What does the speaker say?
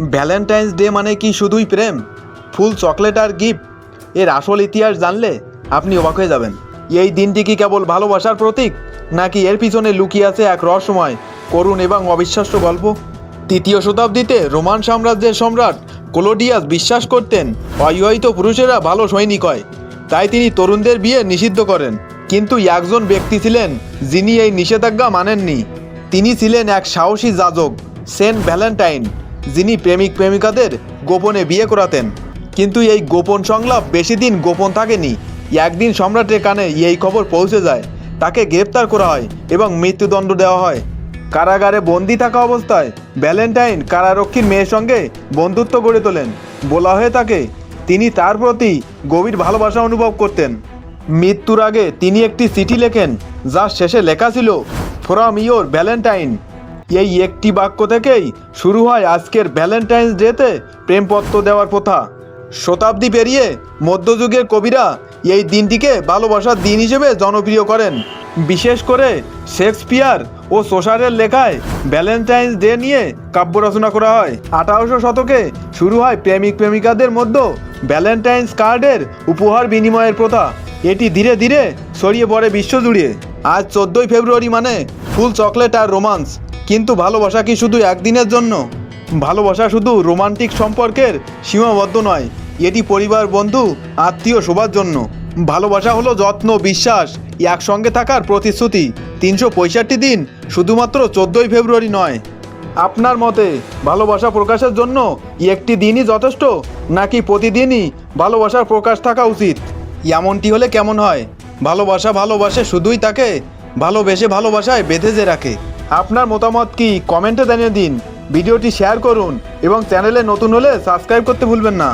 Valentine's day মানে কি শুধুই প্রেম? ফুল চকলেট আর গিফট এর আসল ইতিহাস জানলে আপনি অবাক হয়ে যাবেন। এই দিনটি কি কেবল ভালোবাসার প্রতীক, নাকি এর পিছনে লুকিয়ে আছে এক রহস্যময়, করুণ এবং অবিশ্বাস্য গল্প? তৃতীয় শতাব্দীতে রোমান সাম্রাজ্যের সম্রাট কোলোডিয়াস বিশ্বাস করতেন, অবিবাহিত পুরুষেরা ভালো সৈনিক হয়। তাই তিনি তরুণদের বিয়ে নিষিদ্ধ করেন। কিন্তু একজন ব্যক্তি ছিলেন, যিনি এই নিষেধাজ্ঞা মানেননি। তিনি ছিলেন এক সাহসী যাজক, সেন্ট ভ্যালেন্টাইন। যিনি প্রেমিক প্রেমিকাদের গোপনে বিয়ে করাতেন। কিন্তু এই গোপন সংলাপ বেশি দিন গোপন থাকেনি। একদিন সম্রাটের কানে এই খবর পৌঁছে যায়। তাকে গ্রেপ্তার করা হয় এবং মৃত্যুদণ্ড দেওয়া হয়। কারাগারে বন্দি থাকা অবস্থায় ভ্যালেন্টাইন কারারক্ষীর মেয়ের সঙ্গে বন্ধুত্ব গড়ে তোলেন। বলা হয়ে থাকে তিনি তার প্রতি গভীর ভালোবাসা অনুভব করতেন। মৃত্যুর আগে তিনি একটি চিঠি লেখেন যার শেষে লেখা ছিল, ফ্রম ইয়োর ভ্যালেন্টাইন। এই একটি বাক্য থেকেই শুরু হয় আজকের ভ্যালেন্টাইন্স ডেতে প্রেমপত্র দেওয়ার প্রথা। শতাব্দী পেরিয়ে মধ্যযুগের কবিরা এই দিনটিকে ভালোবাসার দিন হিসেবে জনপ্রিয় করেন। বিশেষ করে শেক্সপিয়ার ও সোসারের লেখায় ভ্যালেন্টাইন্স ডে নিয়ে কাব্য রচনা করা হয়। আঠারোশো শতকে শুরু হয় প্রেমিক প্রেমিকাদের মধ্যে ভ্যালেন্টাইন্স কার্ডের উপহার বিনিময়ের প্রথা। এটি ধীরে ধীরে ছড়িয়ে পড়ে বিশ্বজুড়ে। আজ চোদ্দোই ফেব্রুয়ারি মানে ফুল চকলেট আর রোমান্স। কিন্তু ভালোবাসা কি শুধু একদিনের জন্য? ভালোবাসা শুধু রোমান্টিক সম্পর্কের সীমাবদ্ধ নয়, এটি পরিবার, বন্ধু, আত্মীয় সবার জন্য। ভালোবাসা হলো যত্ন, বিশ্বাস, একসঙ্গে থাকার প্রতিশ্রুতি। তিনশো পঁয়ষট্টি দিন শুধুমাত্র চোদ্দোই ফেব্রুয়ারি নয়। আপনার মতে, ভালোবাসা প্রকাশের জন্য একটি দিনই যথেষ্ট, নাকি প্রতিদিনই ভালোবাসার প্রকাশ থাকা উচিত? এমনটি হলে কেমন হয়? ভালোবাসা ভালোবাসে শুধুই তাকে, ভালোবেসে ভালোবাসায় বেঁধে যে রাখে। আপনার মতামত কি? কমেন্টে জানিয়ে দিন। ভিডিওটি শেয়ার করুন এবং চ্যানেলে নতুন হলে সাবস্ক্রাইব করতে ভুলবেন না।